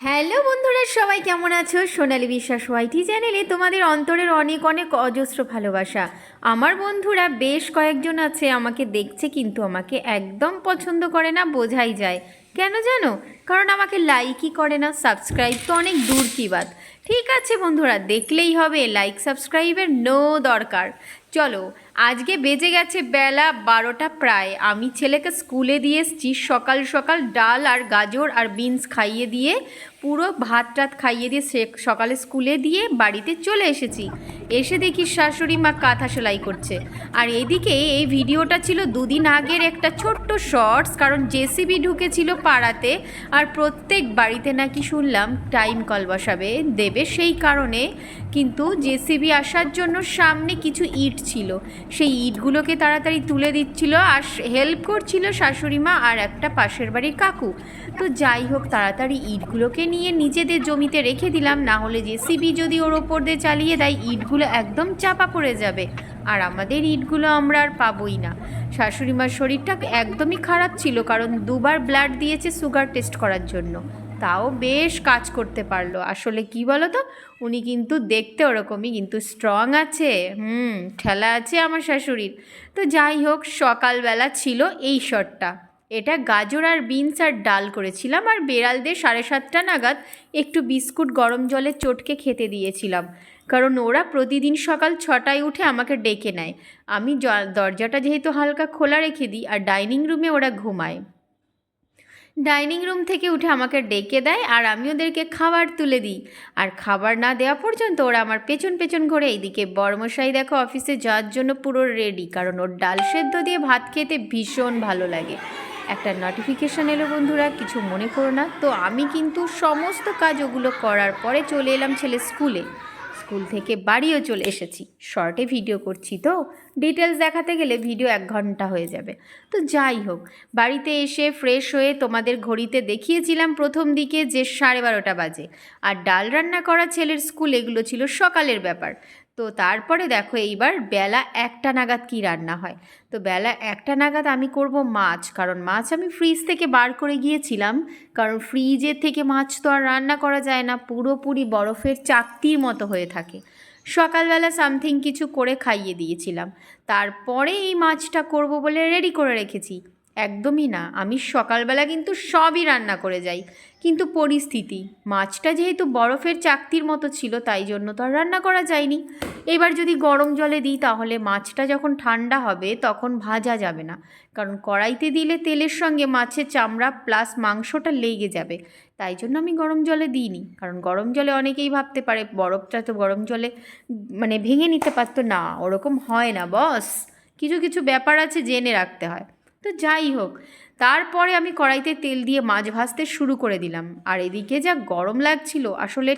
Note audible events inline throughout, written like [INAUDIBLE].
Hello বন্ধুরা, সবাই কেমন আছো? সোনালি বিশ্বাস ওয়াইটি চ্যানেলে তোমাদের অন্তরের অনেক অনেক অজস্র ভালোবাসা। আমার বন্ধুরা বেশ কয়েকজন আছে, আমাকে দেখছে কিন্তু আমাকে একদম পছন্দ করে না, বোঝাই যায়। কেন জানো? কারণ আমাকে লাইকই করে না সাবস্ক্রাইব তো অনেক দূর কি বাত। ঠিক আছে বন্ধুরা, দেখলেই হবে লাইক সাবস্ক্রাইবের নো দরকার। চলো আজকে বেজে গেছে বেলা বারোটা প্রায়। আমি ছেলেকে স্কুলে দিয়ে এসছি, সকাল সকাল ডাল আর গাজর আর বিনস খাইয়ে দিয়ে, পুরো ভাত টাত খাইয়ে দিয়ে সে সকালে স্কুলে দিয়ে বাড়িতে চলে এসেছি। এসে দেখি শাশুড়ি মা কাঁথা সেলাই করছে। আর এদিকে এই ভিডিওটা ছিল দুদিন আগের একটা ছোট্ট শর্টস, কারণ জেসিবি ঢুকেছিল পাড়াতে আর প্রত্যেক বাড়িতে নাকি শুনলাম টাইম কল বসাবে, দেবে সেই কারণে। কিন্তু জেসিবি আসার জন্য সামনে কিছু ইট ছিল। সেই ইটগুলোকে তাড়াতাড়ি তুলে দিচ্ছিল আর হেল্প করছিল শাশুড়ি মা আর একটা পাশের বাড়ির কাকু। তো যাই হোক, তাড়াতাড়ি ইটগুলোকে নিয়ে নিজেদের জমিতে রেখে দিলাম, না হলে জেসিবি যদি ওর ওপর দিয়ে চালিয়ে দেয়, ইটগুলো একদম চাপা পড়ে যাবে। আর আমাদের ইটগুলো আমরা আর পাবোই না। শাশুড়ি মার শরীরটা একদমই খারাপ ছিল, কারণ দুবার ব্লাড দিয়েছে সুগার টেস্ট করার জন্য। তাও বেশ কাজ করতে পারল। আসলে কি বলো তো উনি কিন্তু দেখতে ওরকমই, কিন্তু স্ট্রং আছে। হুম, ঠেলা আছে আমার শাশুড়ির। তো যাই হোক, সকালবেলা ছিল এই শটটা। এটা গাজর আর বিনস আর ডাল করেছিলাম আর বেড়ালদের সাড়ে সাতটা নাগাদ একটু বিস্কুট গরম জলে চটকে খেতে দিয়েছিলাম। কারণ ওরা প্রতিদিন সকাল ছটায় উঠে আমাকে ডেকে নেয়। আমি দরজাটা যেহেতু হালকা খোলা রেখে দিই আর ডাইনিং রুমে ওরা ঘুমায়। ডাইনিং রুম থেকে উঠে আমাকে ডেকে দেয় আর আমি ওদেরকে খাবার তুলে দিই। আর খাবার না দেওয়া পর্যন্ত ওরা আমার পেছন পেছন ঘরে। এইদিকে বর্মশাই দেখো অফিসে যাওয়ার জন্য পুরো রেডি কারণ ওর ডাল সেদ্ধ দিয়ে ভাত খেতে ভীষণ ভালো লাগে। একটা নোটিফিকেশান এলো বন্ধুরা, কিছু মনে করো না। তো আমি কিন্তু সমস্ত কাজ ওগুলো করার পরে চলে এলাম ছেলে স্কুলে স্কুল থেকে বাড়িও চলে এসেছি। শর্টে ভিডিও করছি তো। ডিটেলস দেখাতে গেলে ভিডিও এক ঘণ্টা হয়ে যাবে। তো যাই হোক, বাড়িতে এসে ফ্রেশ হয়ে তোমাদের ঘড়িতে দেখিয়েছিলাম প্রথম দিকে যে সাড়ে বারোটা বাজে। আর ডাল রান্না করা ছেলের স্কুল এগুলো ছিল সকালের ব্যাপার। তো তারপরে দেখো এইবার বেলা একটা নাগাদ কি রান্না হয়? তো বেলা একটা নাগাদ আমি করব মাছ, কারণ মাছ আমি ফ্রিজ থেকে বার করে গিয়েছিলাম, কারণ ফ্রিজের থেকে মাছ তো আর রান্না করা যায় না, পুরোপুরি বরফের চাকতির মতো হয়ে থাকে। সকালবেলা সামথিং কিছু করে খাইয়ে দিয়েছিলাম। তারপরে এই মাছটা করব বলে রেডি করে রেখেছি। একদমই না। আমি সকালবেলা কিন্তু সবই রান্না করে যাই। কিন্তু পরিস্থিতি, মাছটা যেহেতু বরফের চাকতির মতো ছিল, তাই জন্য তো আর রান্না করা যায়নি। এবার যদি গরম জলে দিই, তাহলে মাছটা যখন ঠান্ডা হবে, তখন ভাজা যাবে না। কারণ কড়াইতে দিলে তেলের সঙ্গে মাছের চামড়া প্লাস মাংসটা লেগে যাবে। তাই জন্য আমি গরম জলে দিইনি। কারণ গরম জলে অনেকেই ভাবতে পারে, বরফটা তো গরম জলে মানে ভেঙে নিতে পারতো। না, ওরকম হয় না, বস। কিছু কিছু ব্যাপার আছে, জেনে রাখতে হয়। তো যাই হোক, তারপরে আমি কড়াইতে তেল দিয়ে মাছ ভাজতে শুরু করে দিলাম। আর এদিকে যা গরম লাগছিল, আসলে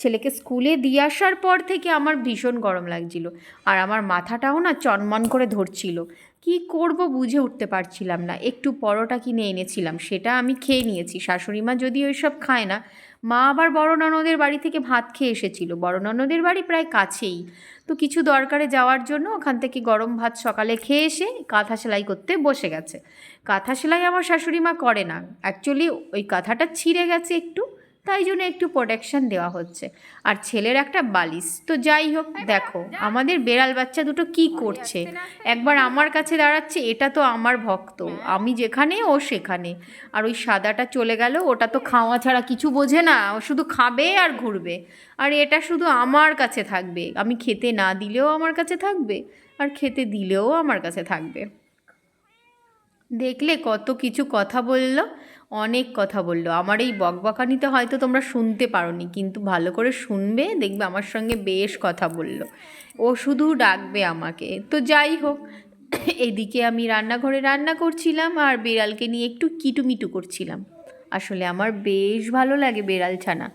ছেলেকে স্কুলে দিয়ে আসার পর থেকে আমার ভীষণ গরম লাগছিল। আর আমার মাথাটাও না চনমন করে ধরছিল। কি করব বুঝে উঠতে পারছিলাম না। একটু পরোটা কিনে এনেছিলাম, সেটা আমি খেয়ে নিয়েছি। শাশুড়ি মা যদি ওইসব খায় না মা আবার বড় ননদের বাড়ি থেকে ভাত খেয়ে এসেছিল। বড় ননদের বাড়ি প্রায় কাছেই। তো কিছু দরকারে যাওয়ার জন্য ওখান থেকে গরম ভাত সকালে খেয়ে এসে কাঁথা সেলাই করতে বসে গেছে। কাঁথা সেলাই আমার শাশুড়ি মা করে না। অ্যাকচুয়ালি ওই কাঁথাটা ছিঁড়ে গেছে একটু। তাই জন্য একটু প্রোটেকশন দেওয়া হচ্ছে। আর ছেলের একটা বালিশ। তো যাই হোক, দেখো, আমাদের বেড়াল বাচ্চা দুটো কি করছে? একবার আমার কাছে দাঁড়াচ্ছে, এটা তো আমার ভক্ত। আমি যেখানে, ও সেখানে। আর ওই সাদাটা চলে গেল, ওটা তো খাওয়া ছাড়া কিছু বোঝে না। ও শুধু খাবে আর ঘুরবে। আর এটা শুধু আমার কাছে থাকবে। আমি খেতে না দিলেও আমার কাছে থাকবে, আর খেতে দিলেও আমার কাছে থাকবে। দেখলে কত কিছু কথা বলল। অনেক কথা বলল। আমার এই বকবকানিতে হয়তো তোমরা শুনতে পারোনি, কিন্তু ভালো করে শুনবে, দেখবে আমার সঙ্গে বেশ কথা বলল। ও শুধু ডাকবে আমাকে। তো যাই হোক, এদিকে আমি রান্নাঘরে রান্না করছিলাম আর বিড়ালকে নিয়ে একটু কিটুমিটু করছিলাম। আসলে আমার বেশ ভালো লাগে বেড়াল ছানা।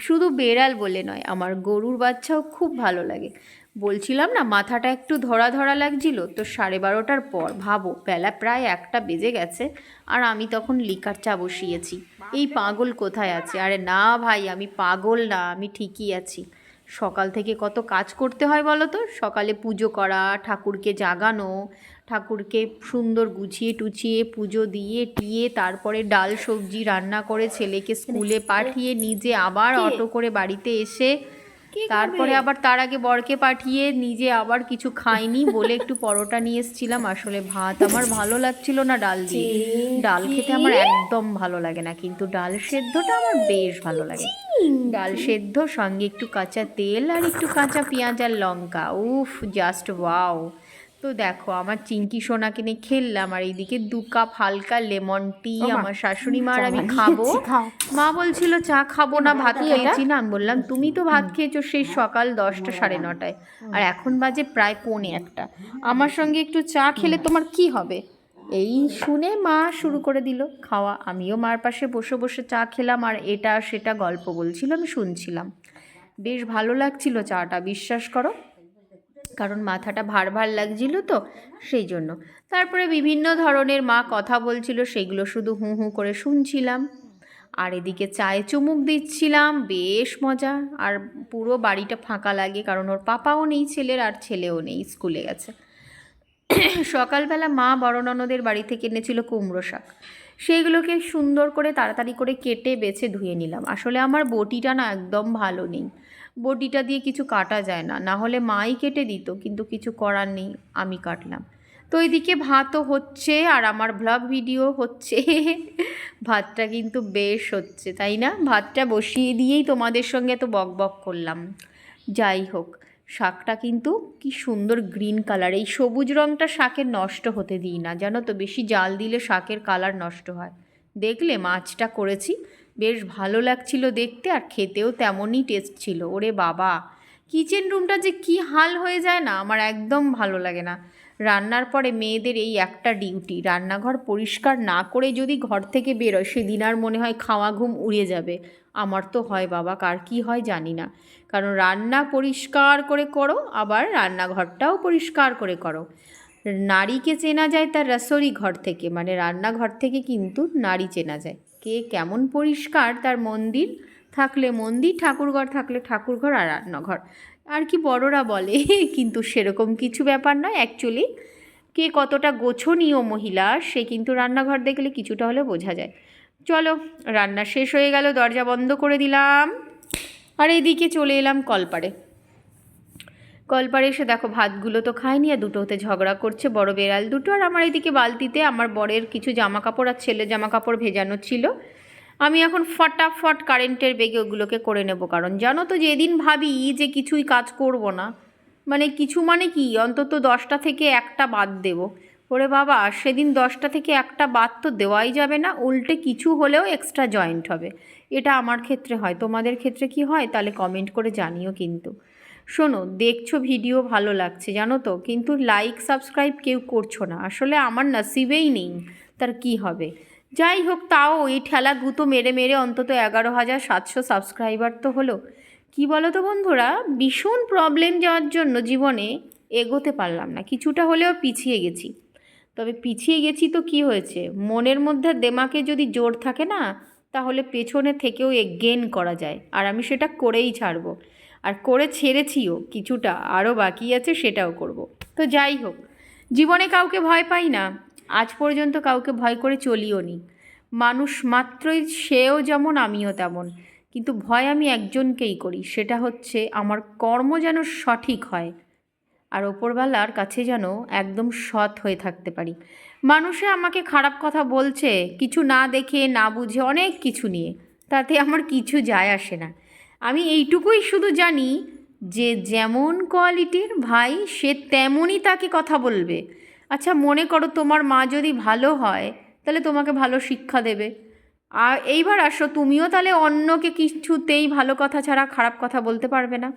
শুধু বেড়াল বলে নয়, আমার গরুর বাচ্চাও খুব ভালো লাগে। বলছিলাম না মাথাটা একটু ধরা ধরা লাগছিল তো সাড়ে বারোটার পর ভাবো বেলা প্রায় একটা বেজে গেছে আর আমি তখন লিকার চা বসিয়েছি। এই পাগল কোথায় আছে? আরে না ভাই আমি পাগল না আমি ঠিকই আছি। সকাল থেকে কত কাজ করতে হয় বলো তো? সকালে পুজো করা ঠাকুরকে জাগানো ঠাকুরকে সুন্দর গুছিয়ে টুচিয়ে পুজো দিয়ে টিয়ে তারপরে ডাল সবজি রান্না করে ছেলেকে স্কুলে পাঠিয়ে নিজে আবার অটো করে বাড়িতে এসে তারপরে আবার তার আগে বরকে পাঠিয়ে নিজে আবার কিছু খাইনি বলে একটু পরোটা নিয়ে এসেছিলাম। আসলে ভাত আমার ভালো লাগছিল না ডাল দিয়ে। ডাল খেতে আমার একদম ভালো লাগে না কিন্তু ডাল সেদ্ধটা আমার বেশ ভালো লাগে। ডাল সেদ্ধ সঙ্গে একটু কাঁচা তেল আর একটু কাঁচা পেঁয়াজ আর লঙ্কা। উফ জাস্ট ওয়াও তো দেখো আমার চিঙ্কি সোনাকে নিয়ে খেললাম আর এইদিকে দু কাপ হালকা লেমন টি আমার শাশুড়ি মার আমি খাব। মা বলছিল চা খাব না ভাত খেয়েছি না? আমি বললাম তুমি তো ভাত খেয়েছো সেই সকাল দশটা সাড়ে নটায়। আর এখন বাজে প্রায় পৌনে একটা। আমার সঙ্গে একটু চা খেলে তোমার কি হবে? এই শুনে মা শুরু করে দিল খাওয়া। আমিও মার পাশে বসে বসে চা খেলাম আর এটা সেটা গল্প বলছিল আমি শুনছিলাম। বেশ ভালো লাগছিল চাটা বিশ্বাস করো। কারণ মাথাটা ভার ভার লাগছিল তো সেই জন্য। তারপরে বিভিন্ন ধরনের মা কথা বলছিল, সেগুলো শুধু হু হু করে শুনছিলাম। আর এদিকে চায়ে চুমুক দিচ্ছিলাম, বেশ মজা। আর পুরো বাড়িটা ফাঁকা লাগে কারণ ওর পাপাও নেই, ছেলের আর ছেলেও নেই, স্কুলে গেছে। সকালবেলা মা বড় ননদের বাড়ি থেকে এনেছিল কুমড়ো শাক। সেইগুলোকে সুন্দর করে তাড়াতাড়ি করে কেটে বেছে ধুয়ে নিলাম। আসলে আমার বটিটা না একদম ভালো নেই। বটিটা দিয়ে কিছু কাটা যায় না। না হলে মাই কেটে দিত, কিন্তু কিছু করার নেই, আমি কাটলাম। তো এদিকে ভাতও হচ্ছে আর আমার ব্লগ ভিডিও হচ্ছে। [LAUGHS] ভাতটা কিন্তু বেশ হচ্ছে, তাই না? ভাতটা বসিয়ে দিয়েই তোমাদের সঙ্গে তো বক বক করলাম। যাই হোক, শাকটা কিন্তু কি সুন্দর গ্রিন কালার এই সবুজ রঙটা শাকের নষ্ট হতে দিই না, জানো তো? বেশি জাল দিলে শাকের কালার নষ্ট হয়। দেখলে মাছটা করেছি বেশ ভালো লাগছিল দেখতে আর খেতেও তেমনই টেস্ট ছিল। ওরে বাবা! কিচেন রুমটা যে কি হাল হয়ে যায় না, আমার একদম ভালো লাগে না। রান্নার পরে মেয়েদের এই একটা ডিউটি রান্নাঘর পরিষ্কার না করে যদি ঘর থেকে বেরোয়, সেদিন আর মনে হয় খাওয়া ঘুম উড়ে যাবে। আমার তো হয় বাবা, কার কি হয় জানি না। কারণ রান্না পরিষ্কার করে করো, আবার রান্নাঘরটাও পরিষ্কার করে করো। নারীকে চেনা যায় তার রসোরি ঘর থেকে মানে রান্নাঘর থেকে কিন্তু নারী চেনা যায়। কে কেমন পরিষ্কার তার মন্দির থাকলে মন্দির, ঠাকুরঘর থাকলে ঠাকুরঘর আর রান্নাঘর। আর কি বড়রা বলে, কিন্তু সেরকম কিছু ব্যাপার নয়। অ্যাকচুয়ালি কে কতটা গোছনীয় মহিলা, সে কিন্তু রান্নাঘর দেখলে কিছুটা হলে বোঝা যায়। চলো, রান্না শেষ হয়ে গেল, দরজা বন্ধ করে দিলাম। আর এদিকে চলে এলাম কলপাড়ে কলপাড়ে এসে দেখো, ভাতগুলো তো খায়নি আর দুটোতে ঝগড়া করছে, বড় বেড়াল দুটো। আর আমার এদিকে বালতিতে আমার বরের কিছু জামা কাপড় আর ছেলে জামা কাপড় ভেজানো ছিল। আমি এখন ফটাফট কারেন্টের বেগে ওগুলোকে করে নেব, কারণ জানো তো যেদিন ভাবি যে কিছুই কাজ করব না মানে কিছু মানে কি, অন্তত দশটা থেকে একটা বাদ দেব। ওরে বাবা, সেদিন দশটা থেকে একটা বাদ তো দেওয়াই যাবে না, উল্টে কিছু হলেও এক্সট্রা জয়েন্ট হবে। এটা আমার ক্ষেত্রে হয়, তোমাদের ক্ষেত্রে কি হয়, তাহলে কমেন্ট করে জানিও কিন্তু। শোনো, দেখছ ভিডিও ভালো লাগছে, জানো তো? কিন্তু লাইক সাবস্ক্রাইব কেউ করছ না। আসলে আমার নসিবেই নেই, তার কি হবে? যাই হোক, তাও এই ঠেলা গুঁতো মেরে মেরে অন্তত এগারো হাজার সাতশো সাবস্ক্রাইবার তো হলো। কি বলো তো বন্ধুরা? ভীষণ প্রবলেম যাওয়ার জন্য জীবনে এগোতে পারলাম না। কিছুটা হলেও পিছিয়ে গেছি। তবে পিছিয়ে গেছি তো কি হয়েছে? মনের মধ্যে দেমাকে যদি জোর থাকে না, তাহলে পেছনে থেকেও গেন করা যায়। আর আমি সেটা করেই ছাড়বো। আর করে ছেড়েছিও কিছুটা আরও বাকি আছে সেটাও করব। তো যাই হোক, জীবনে কাউকে ভয় পাই না, আজ পর্যন্ত কাউকে ভয় করে চলিও নি। মানুষ মাত্রই সেও যেমন, আমিও তেমন। কিন্তু ভয় আমি একজনকেই করি, সেটা হচ্ছে আমার কর্ম যেন সঠিক হয় আর ওপরওয়ালার কাছে যেন একদম সৎ হয়ে থাকতে পারি। মানুষে আমাকে খারাপ কথা বলছে, কিছু না দেখে, না বুঝে অনেক কিছু নিয়ে, তাতে আমার কিছু যায় আসে না। আমি এইটুকুই শুধু জানি যে যেমন কোয়ালিটির ভাই, সে তেমনই তাকে কথা বলবে। আচ্ছা মনে করো তোমার মা যদি ভালো হয়, তাহলে তোমাকে ভালো শিক্ষা দেবে। আর এইবার আসো, তুমিও তাহলে অন্যকে কিছুতেই ভালো কথা ছাড়া খারাপ কথা বলতে পারবে না।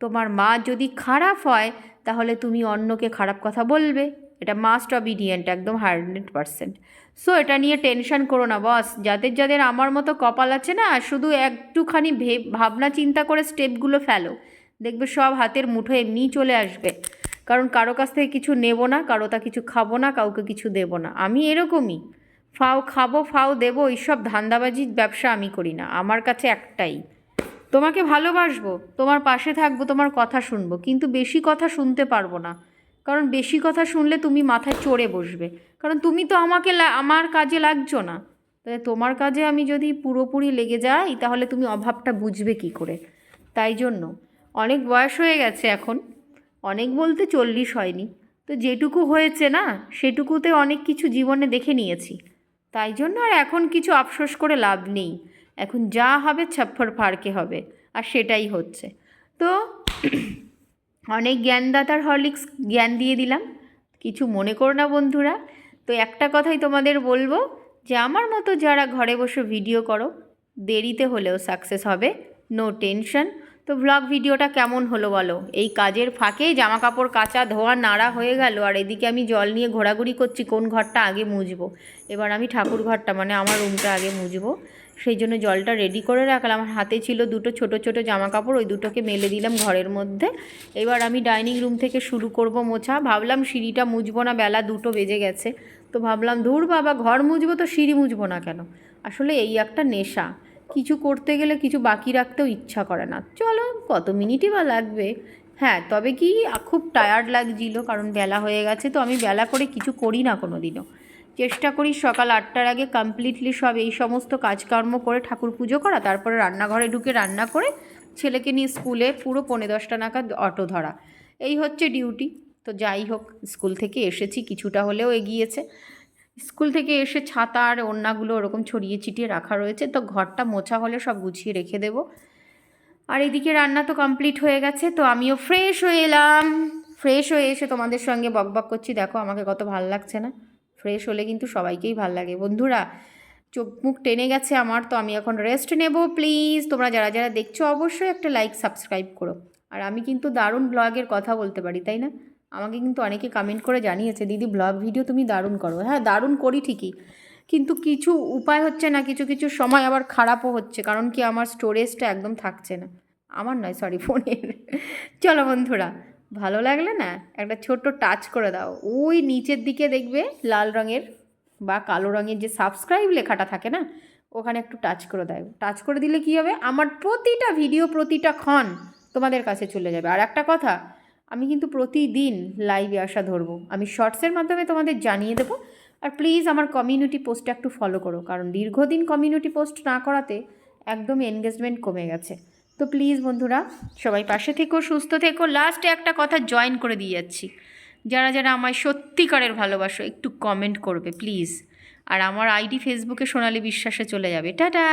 তোমার মা যদি খারাপ হয়, তাহলে তুমি অন্যকে খারাপ কথা বলবে। এটা মাস্ট অবিডিয়েন্ট একদম হান্ড্রেড পারসেন্ট সো এটা নিয়ে টেনশন করো না বস যাদের যাদের আমার মতো কপাল আছে না, শুধু একটুখানি ভে, ভাবনা চিন্তা করে স্টেপগুলো ফেলো। দেখবে সব হাতের মুঠো এমনিই চলে আসবে। কারণ কারও কাছ থেকে কিছু নেব না, কারও তা কিছু খাব না, কাউকে কিছু দেবো না। আমি এরকমই। ফাও খাব, ফাও দেবো, এইসব ধান্দাবাজির ব্যবসা আমি করি না। আমার কাছে একটাই। তোমাকে ভালোবাসবো, তোমার পাশে থাকব, তোমার কথা শুনব, কিন্তু বেশি কথা শুনতে পারব না। কারণ বেশি কথা শুনলে তুমি মাথায় চড়ে বসবে। কারণ তুমি তো আমাকে আমার কাজে লাগছো না। তাই তোমার কাজে আমি যদি পুরোপুরি লেগে যাই, তাহলে তুমি অভাবটা বুঝবে কি করে? তাই জন্য অনেক বয়স হয়ে গেছে এখন, অনেক বলতে চল্লিশ হয়নি। তো যেটুকু হয়েছে না, সেটুকুতে অনেক কিছু জীবনে দেখে নিয়েছি। তাই জন্য আর এখন কিছু আফসোস করে লাভ নেই। এখন যা হবে, ছাপ্পর ফাড়কে হবে, আর সেটাই হচ্ছে। তো অনেক জ্ঞানদাতার হরলিক্স জ্ঞান দিয়ে দিলাম। কিছু মনে করো না বন্ধুরা। তো একটা কথাই তোমাদের বলব যে, আমার মতো যারা ঘরে বসে ভিডিও করো, দেরিতে হলেও সাকসেস হবে, নো টেনশন। তো ব্লগ ভিডিওটা কেমন হলো বলো? এই কাজের ফাঁকে জামা কাপড় কাচা ধোয়া নাড়া হয়ে গেল, আর এদিকে আমি জল নিয়ে ঘোরাঘুরি করছি, কোন ঘরটা আগে মুজবো এবার আমি ঠাকুর ঘরটা মানে আমার রুমটা আগে মুছবো। সেই জন্য জলটা রেডি করে রাখলাম। আমার হাতে ছিল দুটো ছোট ছোট জামা কাপড় ওই দুটোকে মেলে দিলাম ঘরের মধ্যে। এবার আমি ডাইনিং রুম থেকে শুরু করব মোছা। ভাবলাম সিঁড়িটা মুছবো না, বেলা দুটো বেজে গেছে। তো ভাবলাম, ধুর বাবা, ঘর মুছবো তো সিঁড়ি মুছবো না কেন? আসলে এই একটা নেশা। কিছু করতে গেলে কিছু বাকি রাখতেও ইচ্ছা করে না। চলো, কত মিনিটই বা লাগবে। হ্যাঁ তবে কি খুব টায়ার্ড লাগছিল, কারণ বেলা হয়ে গেছে, তো আমি বেলা করে কিছু করি না কোনো দিনও চেষ্টা করি সকাল আটটার আগে কমপ্লিটলি সব এই সমস্ত কাজকর্ম করে ঠাকুর পুজো করা, তারপরে রান্নাঘরে ঢুকে রান্না করে ছেলেকে নিয়ে স্কুলে পুরো পৌনে দশটা নাগাদ অটো ধরা। এই হচ্ছে ডিউটি তো যাই হোক, স্কুল থেকে এসেছি, কিছুটা হলেও এগিয়েছে। স্কুল থেকে এসে ছাতা আর ওড়নাগুলো ওরকম ছড়িয়ে ছিটিয়ে রাখা রয়েছে, তো ঘরটা মোছা হলে সব গুছিয়ে রেখে দেবো। আর এদিকে রান্না তো কমপ্লিট হয়ে গেছে, তো আমিও ফ্রেশ হয়ে এলাম। ফ্রেশ হয়ে এসে তোমাদের সঙ্গে বকবক করছি। দেখো, আমাকে কত ভালো লাগছে না? ফ্রেশ হলে কিন্তু সবাইকেই ভালো লাগে। বন্ধুরা, চোখ মুখ টেনে গেছে আমার, তো আমি এখন রেস্ট নেব প্লিজ তোমরা যারা যারা দেখছ, অবশ্যই একটা লাইক সাবস্ক্রাইব করো। আর আমি কিন্তু দারুণ ব্লগের কথা বলতে পারি, তাই না? আমাকে কিন্তু অনেকে কমেন্ট করে জানিয়েছে, দিদি ব্লগ ভিডিও তুমি দারুণ করো। হ্যাঁ দারুণ করি ঠিকই। কিন্তু কিছু উপায় হচ্ছে না, কিছু কিছু সময় আবার খারাপও হচ্ছে, কারণ কি আমার স্টোরেজটা একদম থাকছে না। আমার নয় সরি ফোনের। চলো বন্ধুরা, ভালো লাগলে না একটা ছোট্ট টাচ করে দাও। ওই নিচের দিকে দেখবে লাল রঙের বা কালো রঙের যে সাবস্ক্রাইব লেখাটা থাকে না, ওখানে একটু টাচ করে দেয় টাচ করে দিলে কী হবে? আমার প্রতিটা ভিডিও প্রতিটা ক্ষণ তোমাদের কাছে চলে যাবে। আর একটা কথা, আমি কিন্তু প্রতিদিন লাইভে আসা ধরবো। আমি শর্টসের মাধ্যমে তোমাদের জানিয়ে দেবো আর প্লিজ আমার কমিউনিটি পোস্টটা একটু ফলো করো, কারণ দীর্ঘদিন কমিউনিটি পোস্ট না করাতে একদম এনগেজমেন্ট কমে গেছে। তো প্লিজ বন্ধুরা, সবাই পাশে থেকো, সুস্থ থেকো। লাস্টে একটা কথা জয়েন করে দিয়ে যাচ্ছি। যারা যারা আমায় সত্যিকারের ভালোবাসো, একটু কমেন্ট করবে প্লিজ আর আমার আইডি ফেসবুকে সোনালি বিশ্বাসে চলে যাবে। টাটা!